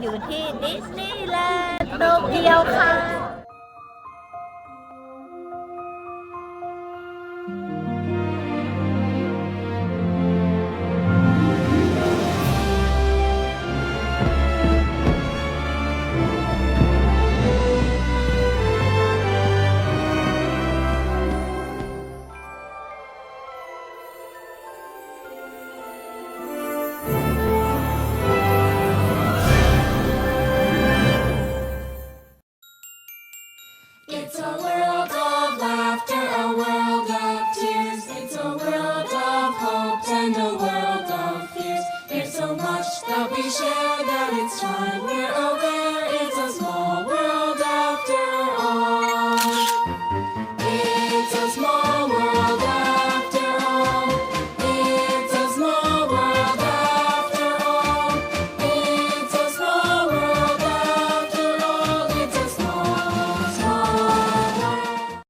อยู่ที่ดิสนีย์แลนด์โตเกียวค่ะ It's a world of laughter, a world of tears. It's a world of hopes and a world of fears. There's so much that we share that it's time we're aware